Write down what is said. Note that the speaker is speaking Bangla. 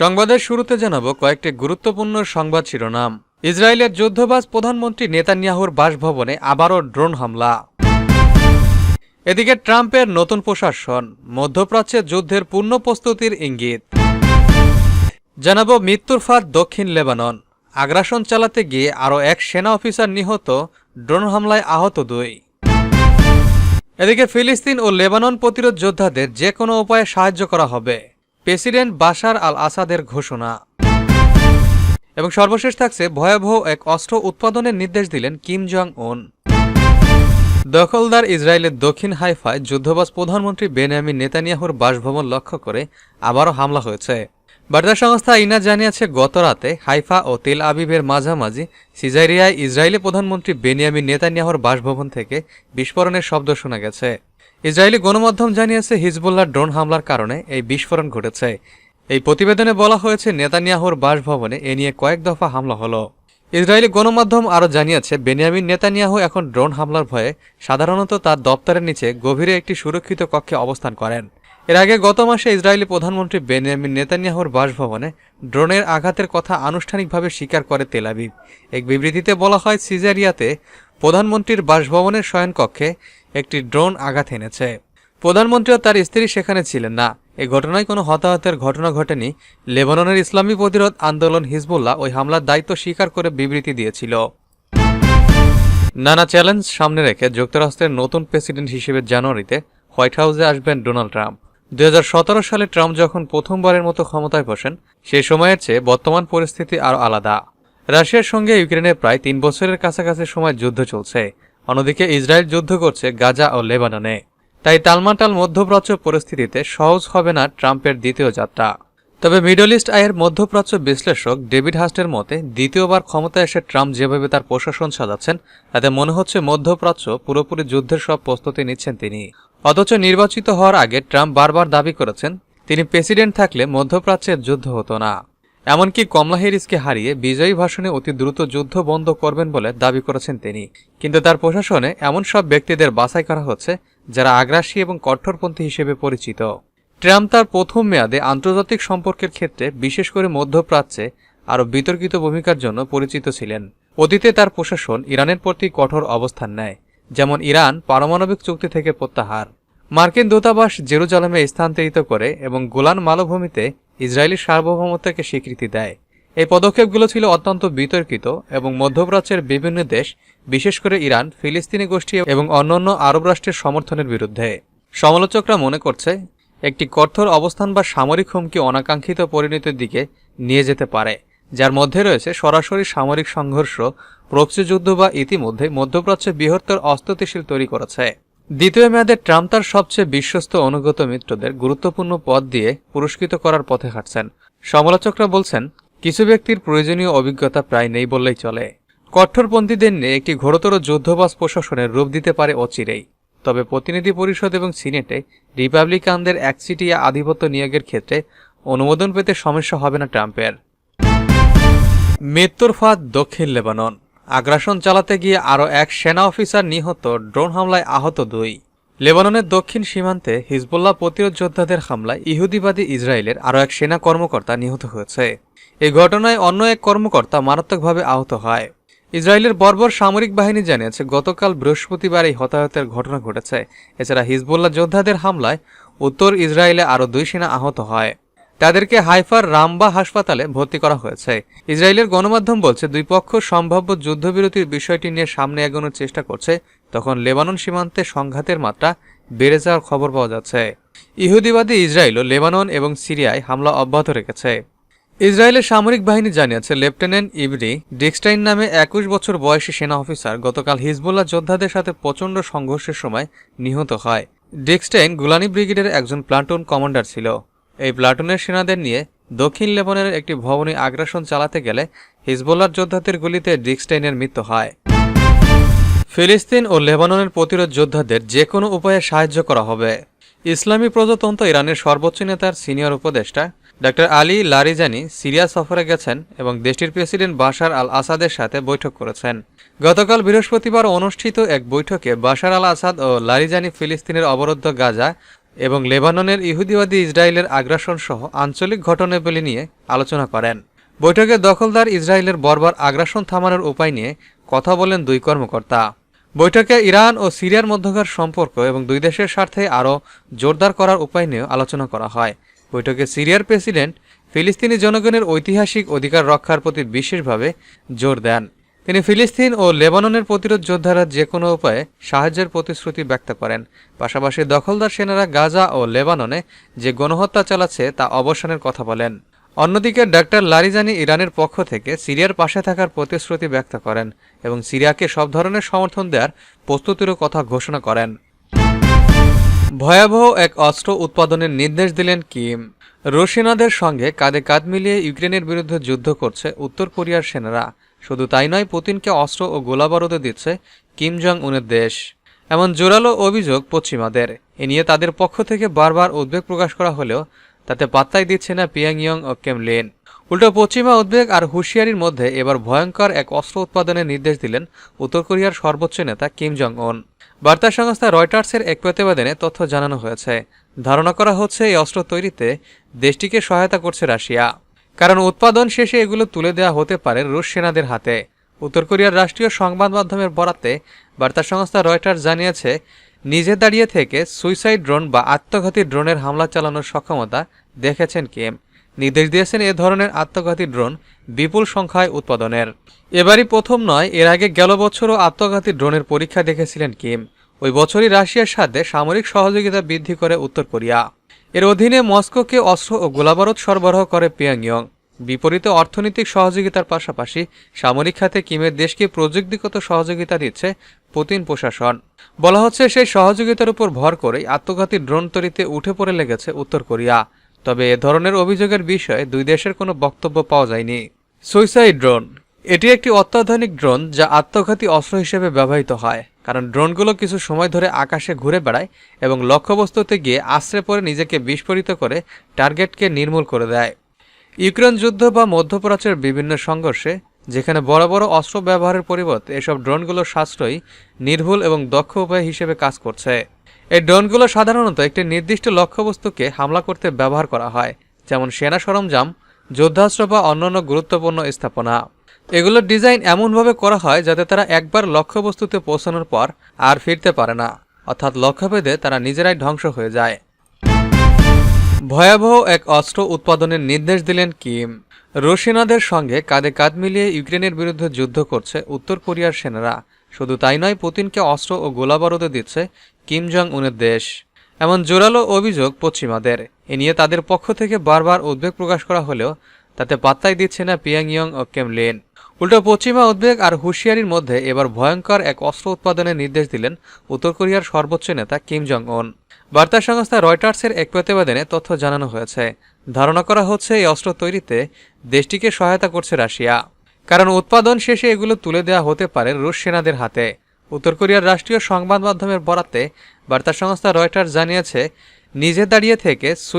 সংবাদের শুরুতে জানাব কয়েকটি গুরুত্বপূর্ণ সংবাদ শিরোনাম। ইসরায়েলের যুদ্ধবাজ প্রধানমন্ত্রী নেতানিয়াহুর বাসভবনে আবারও ড্রোন হামলা। এদিকে ট্রাম্পের নতুন প্রশাসন, মধ্যপ্রাচ্যে যুদ্ধের পূর্ণ প্রস্তুতির ইঙ্গিত। জানাব মৃত্যুর ফাঁদ দক্ষিণ লেবানন। আগ্রাসন চালাতে গিয়ে আরও এক সেনা অফিসার নিহত, ড্রোন হামলায় আহত দুই। এদিকে ফিলিস্তিন ও লেবানন প্রতিরোধ যোদ্ধাদের যে কোনো উপায়ে সাহায্য করা হবে। প্রেসিডেন্ট বাশার আল আসাদের ঘোষণা। এবং সর্বশেষ থাকছে ভয়াবহ এক অস্ত্র উৎপাদনের নির্দেশ দিলেন কিম জং উন দখলদার ইসরায়েলের দক্ষিণ হাইফায় যুদ্ধবাজ প্রধানমন্ত্রী বেনিয়ামিন নেতানিয়াহুর বাসভবন লক্ষ্য করে আবারও হামলা হয়েছে। বার্তা সংস্থা ইনা জানিয়েছে, গত রাতে হাইফা ও তেল আবিবের মাঝামাঝি সিজাইরিয়ায় ইসরায়েলি প্রধানমন্ত্রী বেনিয়ামিন নেতানিয়াহুর বাসভবন থেকে বিস্ফোরণের শব্দ শোনা গেছে। ইসরায়েলি গণমাধ্যম জানিয়েছে হিজবুল্লাহ ড্রোন হামলার কারণে এই বিস্ফোরণ ঘটেছে। এই প্রতিবেদনে বলা হয়েছে, নেতানিয়াহুর বাসভবনে এ নিয়ে কয়েক দফা হামলা হলো। ইসরায়েলি গণমাধ্যম আরও জানিয়েছে, বেনিয়ামিন নেতানিয়াহু এখন ড্রোন হামলার ভয়ে সাধারণত তার দপ্তরের নিচে গভীরে একটি সুরক্ষিত কক্ষে অবস্থান করেন। এর আগে গত মাসে ইসরায়েলি প্রধানমন্ত্রী বেনিয়ামিন নেতানিয়াহুর বাসভবনে ড্রোনের আঘাতের কথা আনুষ্ঠানিকভাবে স্বীকার করে তেলাবিব এক বিবৃতিতে বলা হয়, সিজারিয়াতে প্রধানমন্ত্রীর বাসভবনের শয়নকক্ষে একটি ড্রোন আঘাত এনেছে। প্রধানমন্ত্রী ও তার স্ত্রী সেখানে ছিলেন না। এ ঘটনায় কোনো হতাহতের ঘটনা ঘটেনি। লেবাননের ইসলামী প্রতিরোধ আন্দোলন হিজবুল্লাহ ওই হামলার দায়িত্ব স্বীকার করে বিবৃতি দিয়েছিল। নানা চ্যালেঞ্জ সামনে রেখে যুক্তরাষ্ট্রের নতুন প্রেসিডেন্ট হিসেবে জানুয়ারিতে হোয়াইট হাউসে আসবেন ডোনাল্ড ট্রাম্প। দুই হাজার সতেরো সালে ট্রাম্প যখন প্রথমবারের মতো ক্ষমতায় বসেন, সেই সময়ের চেয়ে বর্তমান পরিস্থিতি আরও আলাদা। রাশিয়ার সঙ্গে ইউক্রেনের প্রায় তিন বছরের কাছাকাছি সময় যুদ্ধ চলছে। অন্যদিকে ইসরায়েল যুদ্ধ করছে গাজা ও লেবাননে। তাই টালমাটাল মধ্যপ্রাচ্য পরিস্থিতিতে সহজ হবে না ট্রাম্পের দ্বিতীয় যাত্রা। তবে মিডল ইস্ট আয়ের মধ্যপ্রাচ্য বিশ্লেষক ডেভিড হাস্টের মতে, দ্বিতীয়বার ক্ষমতায় এসে ট্রাম্প যেভাবে তার প্রশাসন সাজাচ্ছেন, তাতে মনে হচ্ছে মধ্যপ্রাচ্য পুরোপুরি যুদ্ধের সব প্রস্তুতি নিচ্ছেন তিনি। অথচ নির্বাচিত হওয়ার আগে ট্রাম্প বারবার দাবি করেছেন, তিনি প্রেসিডেন্ট থাকলে মধ্যপ্রাচ্যের যুদ্ধ হতো না। এমনকি কমলা হ্যারিসকে হারিয়ে বিজয়ী ভাষণে অতি দ্রুত যুদ্ধ বন্ধ করবেন বলে দাবি করেছেন তিনি। কিন্তু তার প্রশাসনে এমন সব ব্যক্তিদের বাছাই করা হচ্ছে যারা আগ্রাসী এবং কঠোরপন্থী হিসেবে পরিচিত। ট্রাম্প তার প্রথম মেয়াদে আন্তর্জাতিক সম্পর্কের ক্ষেত্রে বিশেষ করে মধ্যপ্রাচ্যে আরও বিতর্কিত ভূমিকার জন্য পরিচিত ছিলেন। অতীতে তার প্রশাসন ইরানের প্রতি কঠোর অবস্থান নেয়, যেমন ইরান পারমাণবিক চুক্তি থেকে প্রত্যাহার। মার্কিন দূতাবাস জেরুজালেমে স্থানান্তরিত করে এবং গোলান মালভূমিতে ইসরায়েলি সার্বভৌমত্বকে স্বীকৃতি দেয়। এই পদক্ষেপগুলো ছিল অত্যন্ত বিতর্কিত এবং মধ্যপ্রাচ্যের বিভিন্ন দেশ, বিশেষ করে ইরান, ফিলিস্তিনি গোষ্ঠী এবং অন্যান্য আরব রাষ্ট্রের সমর্থনের বিরুদ্ধে। সমালোচকরা মনে করছে, একটি কঠোর অবস্থান বা সামরিক হুমকি অনাকাঙ্ক্ষিত পরিণতির দিকে নিয়ে যেতে পারে, যার মধ্যে রয়েছে সরাসরি সামরিক সংঘর্ষ, প্রক্সি যুদ্ধ বা ইতিমধ্যে মধ্যপ্রাচ্যে বৃহত্তর অস্থিতিশীল তৈরি করেছে। দ্বিতীয় মেয়াদে ট্রাম্প তার সবচেয়ে বিশ্বস্ত অনুগত মিত্রদের গুরুত্বপূর্ণ পদ দিয়ে পুরস্কৃত করার পথে হাঁটছেন। সমালোচকরা বলছেন, কিছু ব্যক্তির প্রয়োজনীয় অভিজ্ঞতা প্রায় নেই বললেই চলে। কঠোরপন্থীদের নিয়ে একটি ঘোরতর যুদ্ধবাস প্রশাসনের রূপ দিতে পারে অচিরেই। তবে প্রতিনিধি পরিষদ এবং সিনেটে রিপাবলিকানদের একচিটিয়া আধিপত্য নিয়োগের ক্ষেত্রে অনুমোদন পেতে সমস্যা হবে না ট্রাম্পের। মৃত্যুর ফাঁদ দক্ষিণ লেবানন। আগ্রাসন চালাতে গিয়ে আরও এক সেনা অফিসার নিহত, ড্রোন হামলায় আহত দুই। লেবাননের দক্ষিণ সীমান্তে হিজবুল্লাহ প্রতিরোধ যোদ্ধাদের হামলায় ইহুদিবাদী ইসরায়েলের আরও এক সেনা কর্মকর্তা নিহত হয়েছে। এই ঘটনায় অন্য এক কর্মকর্তা মারাত্মকভাবে আহত হয়। ইসরায়েলের বর্বর সামরিক বাহিনী জানিয়েছে, গতকাল বৃহস্পতিবার এই হতাহতের ঘটনা ঘটেছে। এছাড়া হিজবুল্লাহ যোদ্ধাদের হামলায় উত্তর ইসরায়েলে আরও দুই সেনা আহত হয়। তাদেরকে হাইফার রামবা হাসপাতালে ভর্তি করা হয়েছে। ইসরায়েলের গণমাধ্যম বলছে, দুই পক্ষ সম্ভাব্য যুদ্ধবিরতির বিষয়টি নিয়ে সামনে এগোনোর চেষ্টা করছে। তখন লেবানন সীমান্তে সংঘাতের মাত্রা বেড়ে যাওয়ার খবর পাওয়া যাচ্ছে। ইহুদিবাদী ইসরায়েলও লেবানন এবং সিরিয়ায় হামলা অব্যাহত রেখেছে। ইসরায়েলের সামরিক বাহিনী জানিয়েছে, লেফটেন্যান্ট ইবরি ডিক্সটাইন নামে একুশ বছর বয়সী সেনা অফিসার গতকাল হিজবুল্লাহ যোদ্ধাদের সাথে প্রচণ্ড সংঘর্ষের সময় নিহত হয়। ডিক্সটাইন গুলানি ব্রিগেডের একজন প্লাটুন কমান্ডার ছিল। এই প্লাটুনের সেনাদের নিয়ে দক্ষিণ লেবনের একটি ভবনে আগ্রাসন চালাতে গেলে হিজবুল্লাহ যোদ্ধাদের গুলিতে ডিক্সটাইনের মৃত্যু হয়। ফিলিস্তিন ও লেবাননের প্রতিরোধ যোদ্ধাদের যে কোনো উপায়ে সাহায্য করা হবে। ইসলামী প্রজাতন্ত্র ইরানের সর্বোচ্চ নেতার সিনিয়র উপদেষ্টা ডক্টর আলী লারিজানি সিরিয়া সফরে গেছেন এবং দেশটির প্রেসিডেন্ট বাশার আল আসাদের সাথে বৈঠক করেছেন। গতকাল বৃহস্পতিবার অনুষ্ঠিত এক বৈঠকে বাশার আল আসাদ ও লারিজানি ফিলিস্তিনের অবরুদ্ধ গাজা এবং লেবাননের ইহুদিবাদী ইসরায়েলের আগ্রাসন সহ আঞ্চলিক ঘটনাবলী নিয়ে আলোচনা করেন। বৈঠকে দখলদার ইসরায়েলের বর্বর আগ্রাসন থামানোর উপায় নিয়ে কথা বলেন দুই কর্মকর্তা। বৈঠকে ইরান ও সিরিয়ার মধ্যকার সম্পর্ক এবং দুই দেশের স্বার্থে আরও জোরদার করার উপায় নিয়েও আলোচনা করা হয়। বৈঠকে সিরিয়ার প্রেসিডেন্ট ফিলিস্তিনি জনগণের ঐতিহাসিক অধিকার রক্ষার প্রতি বিশেষভাবে জোর দেন। তিনি ফিলিস্তিন ও লেবাননের প্রতিরোধ যোদ্ধারা যে কোনো উপায়ে সাহায্যের প্রতিশ্রুতি ব্যক্ত করেন। পাশাপাশি দখলদার সেনারা গাজা ও লেবাননে যে গণহত্যা চালাচ্ছে তা অবসানের কথা বলেন। অন্যদিকে ডাক্তার লারিজানি ইরানের পক্ষ থেকে সিরিয়ার পাশে থাকার প্রতিশ্রুতি ব্যক্ত করেন এবং সিরিয়াকে সব ধরনের সমর্থন দেওয়ার প্রস্তুতিরও কথা ঘোষণা করেন। ভয়াবহ এক অস্ত্র উৎপাদনের নির্দেশ দিলেন কিম। রুশ সেনাদের সঙ্গে কাঁধে কাঁধ মিলিয়ে ইউক্রেনের বিরুদ্ধে যুদ্ধ করছে উত্তর কোরিয়ার সেনারা। শুধু তাই নয়, পুতিনকে অস্ত্র ও গোলাবারুদও দিচ্ছে কিম জং উনের দেশ। এমন জোরালো অভিযোগ পশ্চিমাদের। এ নিয়ে তাদের পক্ষ থেকে বারবার উদ্বেগ প্রকাশ করা হলেও তাতে পাত্তাই দিচ্ছে না পিয়াংইয়ং ও কেমলিন উল্টো পশ্চিমা উদ্বেগ আর হুঁশিয়ারির মধ্যে এবার ভয়ঙ্কর এক অস্ত্র উৎপাদনের নির্দেশ দিলেন উত্তর কোরিয়ার সর্বোচ্চ নেতা কিম জং উন বার্তা সংস্থা রয়টার্সের এক প্রতিবেদনে তথ্য জানানো হয়েছে ধারণা করা হচ্ছে এই অস্ত্র তৈরিতে দেশটিকে সহায়তা করছে রাশিয়া। কারণ উৎপাদন শেষে এগুলো তুলে দেওয়া হতে পারে রুশ সেনাদের হাতে। উত্তর কোরিয়ার রাষ্ট্রীয় সংবাদ মাধ্যমের বরাতে বার্তা সংস্থা রয়টার্স জানিয়েছে, নিজে দাঁড়িয়ে থেকে সুইসাইড ড্রোন বা আত্মঘাতী ড্রোনের হামলা চালানোর সক্ষমতা দেখেছেন কিম। নির্দেশ দিয়েছেন এ ধরনের আত্মঘাতী ড্রোন বিপুল সংখ্যায় উৎপাদনের। এবারই প্রথম নয়, এর আগে গেল বছরও আত্মঘাতী ড্রোনের পরীক্ষা দেখেছিলেন কিম। ওই বছরই রাশিয়ার সাথে সামরিক সহযোগিতা বৃদ্ধি করে উত্তর কোরিয়া। এর অধীনে মস্কোকে অস্ত্র ও গোলাবারুদ সরবরাহ করে পিয়াংইয়ং। বিপরীতে অর্থনৈতিক সহযোগিতার পাশাপাশি সামরিক খাতে কিমের দেশকে প্রযুক্তিগত সহযোগিতা দিচ্ছে পুতিন প্রশাসন। বলা হচ্ছে, সেই সহযোগিতার উপর ভর করেই আত্মঘাতী ড্রোন তৈরিতে উঠে পড়ে লেগেছে উত্তর কোরিয়া। তবে এ ধরনের অভিযোগের বিষয়ে দুই দেশের কোনো বক্তব্য পাওয়া যায়নি। Suicide drone. এটি একটি অত্যাধুনিক ড্রোন যা আত্মঘাতী অস্ত্র হিসেবে ব্যবহৃত হয়। কারণ ড্রোনগুলো কিছু সময় ধরে আকাশে ঘুরে বেড়ায় এবং লক্ষ্যবস্তুতে গিয়ে আশ্রে পড়ে নিজেকে বিস্ফোরিত করে টার্গেটকে নির্মূল করে দেয়। ইউক্রেন যুদ্ধ বা মধ্যপ্রাচ্যের বিভিন্ন সংঘর্ষে, যেখানে বড় বড় অস্ত্র ব্যবহারের পরিবর্তে এসব ড্রোনগুলো সাশ্রয়ী, নির্ভুল এবং দক্ষ উপায় হিসেবে কাজ করছে। এই ড্রোনগুলো সাধারণত একটি নির্দিষ্ট লক্ষ্যবস্তুকে হামলা করতে ব্যবহার করা হয়, যেমন সেনা সরঞ্জাম, যুদ্ধাস্ত্র বা অন্যান্য গুরুত্বপূর্ণ স্থাপনা। এগুলোর ডিজাইন এমনভাবে করা হয় যাতে তারা একবার লক্ষ্যবস্তুতে পৌঁছানোর পর আর ফিরতে পারে না। অর্থাৎ লক্ষ্যভেদে তারা নিজেরাই ধ্বংস হয়ে যায়। ভয়াবহ এক অস্ত্র উৎপাদনের নির্দেশ দিলেন কিম। রুশ সঙ্গে কাঁধে কাঁধ মিলিয়ে ইউক্রেনের বিরুদ্ধে যুদ্ধ করছে উত্তর কোরিয়ার সেনারা। শুধু তাই নয়, পুতিনকে অস্ত্র ও গোলাবারুদও দিচ্ছে কিম জং উনের দেশ। এমন জোরালো অভিযোগ পশ্চিমাদের। এ নিয়ে তাদের পক্ষ থেকে বারবার উদ্বেগ প্রকাশ করা হলেও তাতে পাত্তাই দিচ্ছে না পিয়াংইয়ং ও কেমলিন। উল্টো পশ্চিমা উদ্বেগ আর হুঁশিয়ারির মধ্যে এবার ভয়ঙ্কর এক অস্ত্র উৎপাদনের নির্দেশ দিলেন উত্তর কোরিয়ার সর্বোচ্চ নেতা কিম জং উন বার্তা সংস্থা রয়টার্সের এক প্রতিবেদনে তথ্য জানানো হয়েছে। ধারণা করা হচ্ছে এই অস্ত্র তৈরিতে দেশটিকে সহায়তা করছে রাশিয়া। কারণ উৎপাদন শেষে এগুলো তুলে দেওয়া হতে পারে রুশ সেনাদের হাতে। উত্তর কোরিয়ার রাষ্ট্রীয় সংবাদ মাধ্যমের বরাতে বার্তা সংস্থা রয়টার্স জানিয়েছে, নিজে দাঁড়িয়ে থেকে সুই